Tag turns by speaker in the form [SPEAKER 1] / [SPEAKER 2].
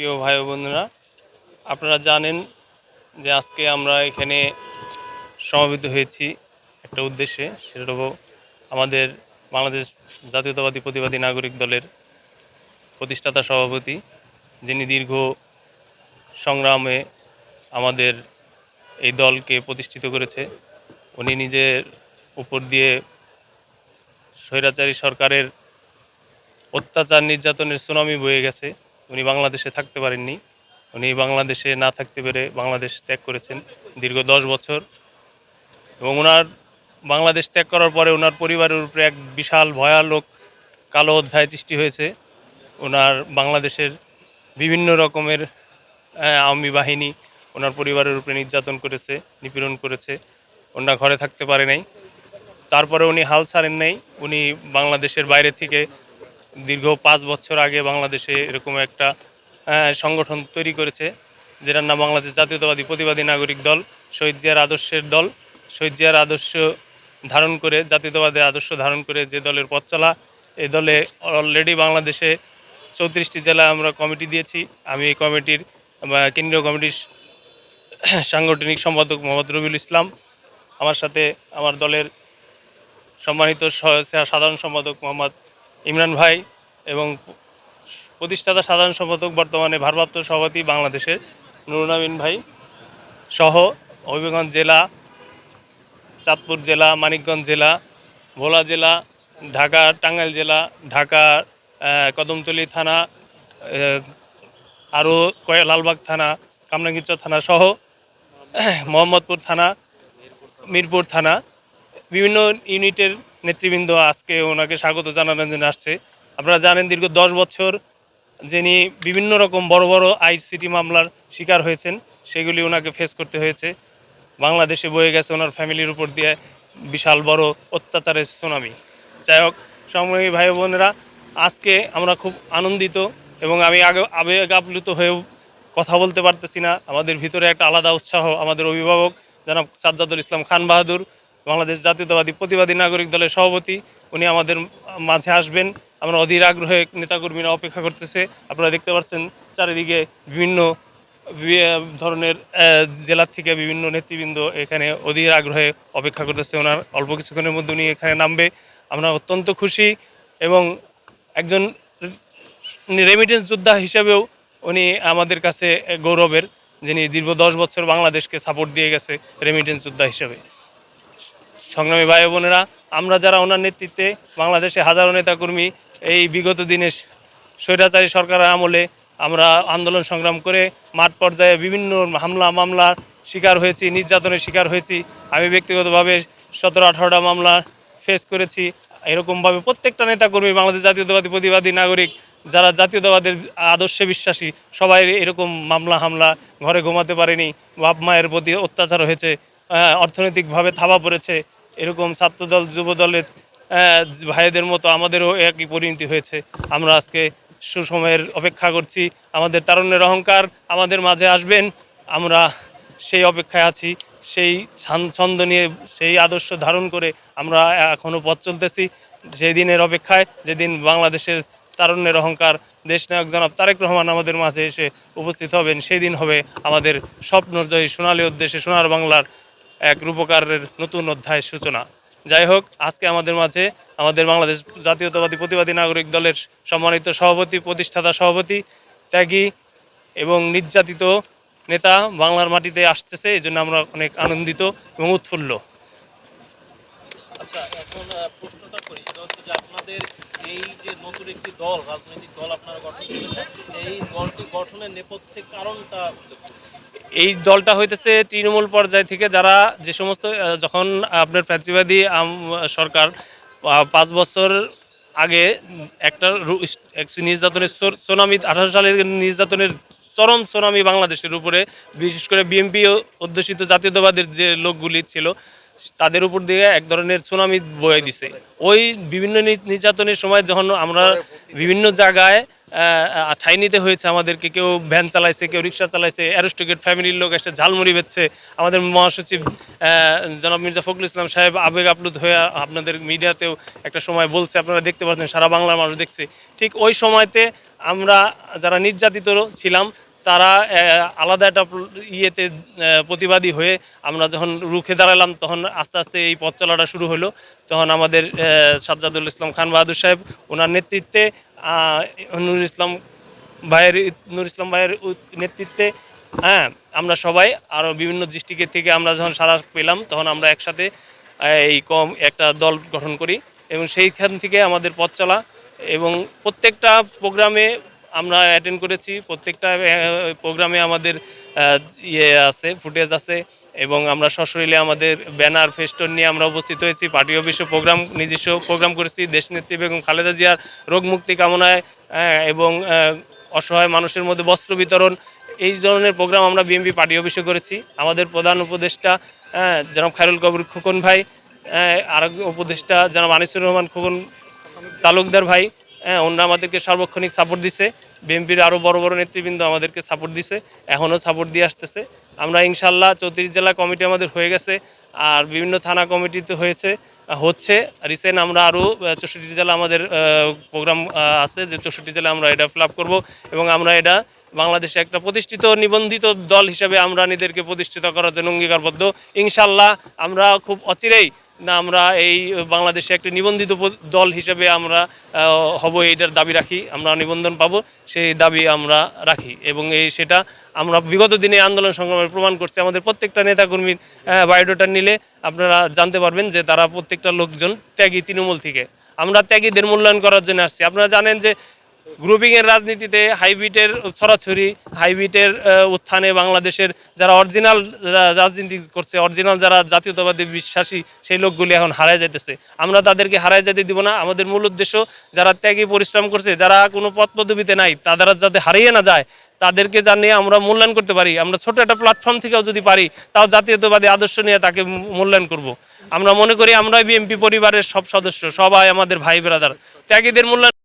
[SPEAKER 1] প্রিয় ভাই বোনেরা, আপনারা জানেন যে আজকে আমরা এখানে সমবেত হয়েছি একটা উদ্দেশ্যে, সেটা আমাদের বাংলাদেশ জাতীয়তাবাদী প্রতিবাদী নাগরিক দলের প্রতিষ্ঠাতা সভাপতি, যিনি দীর্ঘ সংগ্রামে আমাদের এই দলকে প্রতিষ্ঠিত করেছে। উনি নিজের উপর দিয়ে স্বৈরাচারী সরকারের অত্যাচার নির্যাতনের সুনামি বয়ে গেছে। উনি বাংলাদেশে থাকতে পারেননি। উনি বাংলাদেশে না থাকতে পেরে বাংলাদেশ ত্যাগ করেছেন দীর্ঘ দশ বছর। এবং ওনার বাংলাদেশ ত্যাগ করার পরে ওনার পরিবারের উপরে এক বিশাল ভয়ালোক কালো অধ্যায় সৃষ্টি হয়েছে। ওনার বাংলাদেশের বিভিন্ন রকমের আওয়ামী বাহিনী ওনার পরিবারের উপরে নির্যাতন করেছে, নিপীড়ন করেছে। ওনার ঘরে থাকতে পারে নাই। তারপরে উনি হাল ছাড়েন নাই। উনি বাংলাদেশের বাইরে থেকে দীর্ঘ পাঁচ বছর আগে বাংলাদেশে এরকম একটা সংগঠন তৈরি করেছে, যেটার নাম বাংলাদেশ জাতীয়তাবাদী প্রতিবাদী নাগরিক দল, শহীদ জিয়ার আদর্শের দল। শহীদ জিয়ার আদর্শ ধারণ করে, জাতীয়তাবাদের আদর্শ ধারণ করে যে দলের পথ চলা এই দলে অলরেডি বাংলাদেশে চৌত্রিশটি জেলায় আমরা কমিটি দিয়েছি। আমি এই কমিটির কেন্দ্রীয় কমিটির সাংগঠনিক সম্পাদক মোহাম্মদ রবিউল ইসলাম, আমার সাথে আমার দলের সম্মানিত সাধারণ সম্পাদক মোহাম্মদ ইমরান ভাই এবং প্রতিষ্ঠাতা সাধারণ সম্পাদক বর্তমানে ভারপ্রাপ্ত সভাপতি বাংলাদেশের নুরুল আমিন ভাই সহ হবিগঞ্জ জেলা, চাঁদপুর জেলা, মানিকগঞ্জ জেলা, ভোলা জেলা, ঢাকা, টাঙ্গাইল জেলা, ঢাকা কদমতলী থানা আরও কয় লালবাগ থানা, কামরাঙ্গীরচর থানা সহ মোহাম্মদপুর থানা, মিরপুর থানা, বিভিন্ন ইউনিটের নেতৃবৃন্দ আজকে ওনাকে স্বাগত জানানোর জন্য আসছে। আপনারা জানেন দীর্ঘ দশ বছর যিনি বিভিন্ন রকম বড় বড় আইসিটি মামলার শিকার হয়েছেন, সেগুলি ওনাকে ফেস করতে হয়েছে। বাংলাদেশে বয়ে গেছে ওনার ফ্যামিলির উপর দিয়ে বিশাল বড় অত্যাচারের সুনামি। যাই হোক সময় ভাই বোনেরা, আজকে আমরা খুব আনন্দিত এবং আমি আগে আবেগ আপ্লুত হয়েও কথা বলতে পারতেছি না। আমাদের ভিতরে একটা আলাদা উৎসাহ আমাদের অভিভাবক জনাব সাজ্জাদুল ইসলাম খান বাহাদুর বাংলাদেশ জাতীয়তাবাদী প্রতিবাদী নাগরিক দলের সভাপতি, উনি আমাদের মাঝে আসবেন। আমরা অধীর আগ্রহে নেতাকর্মীরা অপেক্ষা করতেছে। আপনারা দেখতে পাচ্ছেন চারিদিকে বিভিন্ন ধরনের জেলার থেকে বিভিন্ন নেতৃবৃন্দ এখানে অধীর আগ্রহে অপেক্ষা করতেছে। ওনার অল্প কিছুক্ষণের মধ্যে উনি এখানে নামবে। আমরা অত্যন্ত খুশি এবং একজন রেমিটেন্স যোদ্ধা হিসেবেও উনি আমাদের কাছে গৌরবের, যিনি দীর্ঘ দশ বছর বাংলাদেশকে সাপোর্ট দিয়ে গেছে রেমিটেন্স যোদ্ধা হিসেবে। সংগ্রামী ভাই বোনেরা, আমরা যারা ওনার নেতৃত্বে বাংলাদেশে হাজারো নেতাকর্মী এই বিগত দিনে স্বৈরাচারী সরকারের আমলে আমরা আন্দোলন সংগ্রাম করে মাঠ পর্যায়ে বিভিন্ন হামলা, মামলার শিকার হয়েছি, নির্যাতনের শিকার হয়েছি। আমি ব্যক্তিগতভাবে সতেরো, আঠারোটা মামলা ফেস করেছি। এরকমভাবে প্রত্যেকটা নেতাকর্মী, বাংলাদেশ জাতীয়তাবাদী প্রতিবাদী নাগরিক, যারা জাতীয়তাবাদের আদর্শে বিশ্বাসী, সবাই এরকম মামলা, হামলা ঘরে ঘুমাতে পারেনি। বাপ মায়ের প্রতি অত্যাচার হয়েছে অর্থনৈতিকভাবে থাবা পড়েছে। এরকম ছাত্রদল, যুবদলের ভাইদের মতো আমাদেরও একই পরিণতি হয়েছে। আমরা আজকে সুসময়ের অপেক্ষা করছি। আমাদের তারুণ্যের অহংকার আমাদের মাঝে আসবেন। আমরা সেই অপেক্ষায় আছি, সেই ছান- ছন্দ নিয়ে, সেই আদর্শ ধারণ করে আমরা এখনও পথ চলতেছি। সেই দিনের অপেক্ষায়, যেদিন বাংলাদেশের তারুণ্যের অহংকার দেশ নায়ক জনাব তারেক রহমান আমাদের মাঝে এসে উপস্থিত হবেন, সেই দিন হবে আমাদের স্বপ্নজয়ী সোনালী উদ্দেশ্যে সোনার বাংলার এক রূপকারের নতুন অধ্যায়ের সূচনা যাই হোক, আজকে আমাদের মাঝে আমাদের বাংলাদেশ জাতীয়তাবাদী প্রতিবাদী নাগরিক দলের সম্মানিত সভাপতি, প্রতিষ্ঠাতা সভাপতি, ত্যাগী এবং নির্যাতিত নেতা বাংলার মাটিতে আসতেছে এই জন্য আমরা অনেক আনন্দিত এবং উৎফুল্ল
[SPEAKER 2] আচ্ছা আপনাদের এই যে নতুন একটি দল, রাজনৈতিক দল আপনারা গঠন করেছেন, এই দলটি গঠনের নেপথ্যে কারণটা।
[SPEAKER 1] এই দলটা হইতেছে তৃণমূল পর্যায় থেকে যারা যে সমস্ত যখন আপনার ফ্যাসিবাদী সরকার পাঁচ বছর আগে একটা নির্যাতনের সুনামি আঠারো সালের নির্যাতনের চরম সুনামি বাংলাদেশের উপরে, বিশেষ করে বিএনপি অধ্যুষিত জাতীয়তাবাদের যে লোকগুলি ছিল, তাদের উপর দিয়ে এক ধরনের সুনামি বয়ে দিছে। ওই বিভিন্ন নির্যাতনের সময় যখন আমরা বিভিন্ন জায়গায় ঠাঁই নিতে হয়েছে আমাদেরকে। কেউ ভ্যান চালাইছে, কেউ রিক্সা চালাইছে, অ্যারোস্টোগেট ফ্যামিলির লোক এসে ঝালমুড়ি বেচছে। আমাদের মহাসচিব জনাব মির্জা ফখরুল ইসলাম সাহেব আবেগ আপ্লুত হয়ে আপনাদের মিডিয়াতেও একটা সময় বলছে, আপনারা দেখতে পাচ্ছেন, সারা বাংলার মানুষ দেখছে। ঠিক ওই সময়তে আমরা যারা নির্যাতিত ছিলাম, তারা আলাদা একটা ইয়েতে প্রতিবাদী হয়ে আমরা যখন রুখে দাঁড়ালাম, তখন আস্তে আস্তে এই পথ চলাটা শুরু হলো। তখন আমাদের সাজ্জাদুল ইসলাম খান বাহাদুর সাহেব, ওনার নেতৃত্বে নুরুল ইসলাম ভাইয়ের নুর ইসলাম ভাইয়ের নেতৃত্বে হ্যাঁ আমরা সবাই আরও বিভিন্ন ডিস্ট্রিক্টের থেকে আমরা যখন সারা পেলাম, তখন আমরা একসাথে এই কম একটা দল গঠন করি এবং সেইখান থেকে আমাদের পথ চলা এবং প্রত্যেকটা প্রোগ্রামে আমরা অ্যাটেন্ড করেছি, প্রত্যেকটা প্রোগ্রামে আমাদের ইয়ে আছে, ফুটেজ আছে। এবং আমরা সশরীরে আমাদের ব্যানার ফেস্টন নিয়ে আমরা উপস্থিত হয়েছি। পার্টি অফিসে প্রোগ্রাম নিজস্ব প্রোগ্রাম করেছি। দেশনেত্রী বেগম খালেদা জিয়ার রোগ মুক্তি কামনায় আহ, এবং অসহায় মানুষের মধ্যে বস্ত্র বিতরণ এই ধরনের প্রোগ্রাম আমরা বিএমপি পার্টি অফিসে করেছি। আমাদের প্রধান উপদেষ্টা আহ, জনাব খায়রুল কবির খোকন ভাই আহ, আর উপদেষ্টা জনাব আনিসুর রহমান খোকন তালুকদার ভাই হ্যাঁ অন্য আমাদেরকে সার্বক্ষণিক সাপোর্ট দিছে। বিএনপির আরও বড় বড় নেতৃবৃন্দ আমাদেরকে সাপোর্ট দিছে। এখনও সাপোর্ট দিয়ে আসতেছে। আমরা ইনশাল্লাহ চৌত্রিশ জেলা কমিটি আমাদের হয়ে গেছে, আর বিভিন্ন থানা কমিটিতে হয়েছে, হচ্ছে। রিসেন্ট আমরা আরও চৌষট্টি জেলা আমাদের প্রোগ্রাম আছে যে চৌষট্টি জেলা আমরা এটা ফিল করব এবং আমরা এটা বাংলাদেশে একটা প্রতিষ্ঠিত, নিবন্ধিত দল হিসেবে আমরা নিজেদেরকে প্রতিষ্ঠিত করার জন্য অঙ্গীকারবদ্ধ। ইনশাল্লাহ আমরা খুব অচিরেই আমরা এই বাংলাদেশে একটি নিবন্ধিত দল হিসেবে আমরা হব, এইটার দাবি রাখি। আমরা নিবন্ধন পাবো, সেই দাবি আমরা রাখি। এবং এই সেটা আমরা বিগত দিনে আন্দোলন সংগ্রামের প্রমাণ করছি। আমাদের প্রত্যেকটা নেতাকর্মীর বায়োডাটা নিলে আপনারা জানতে পারবেন যে তারা প্রত্যেকটা লোকজন ত্যাগী তৃণমূল থেকে। আমরা ত্যাগীদের মূল্যায়ন করার জন্য আসছি। আপনারা জানেন যে গ্রুপিং এর রাজনীতিতে হাইব্রিডের ছড়াছড়ি, হাইব্রিডের উত্থানে বাংলাদেশের যারা অরিজিনাল রাজনীতি করছে অরিজিনাল যারা জাতীয়তাবাদী বিশ্বাসী, সেই লোকগুলি এখন হারায় যাইতেছে। আমরা তাদেরকে হারায় যেতে দিব না। আমাদের মূল উদ্দেশ্য, যারা ত্যাগী পরিশ্রম করছে, যারা কোনো পথ পদবিতে নাই তারা যাতে হারিয়ে না যায়, তাদেরকে জানিয়ে আমরা মূল্যায়ন করতে পারি। আমরা ছোট একটা প্ল্যাটফর্ম থেকেও যদি পারি, তাও জাতীয়তাবাদী আদর্শ নিয়ে তাকে মূল্যায়ন করব। আমরা মনে করি আমরা বিএমপি পরিবারের সব সদস্য, সবাই আমাদের ভাই ব্রাদার ত্যাগীদের মূল্যায়ন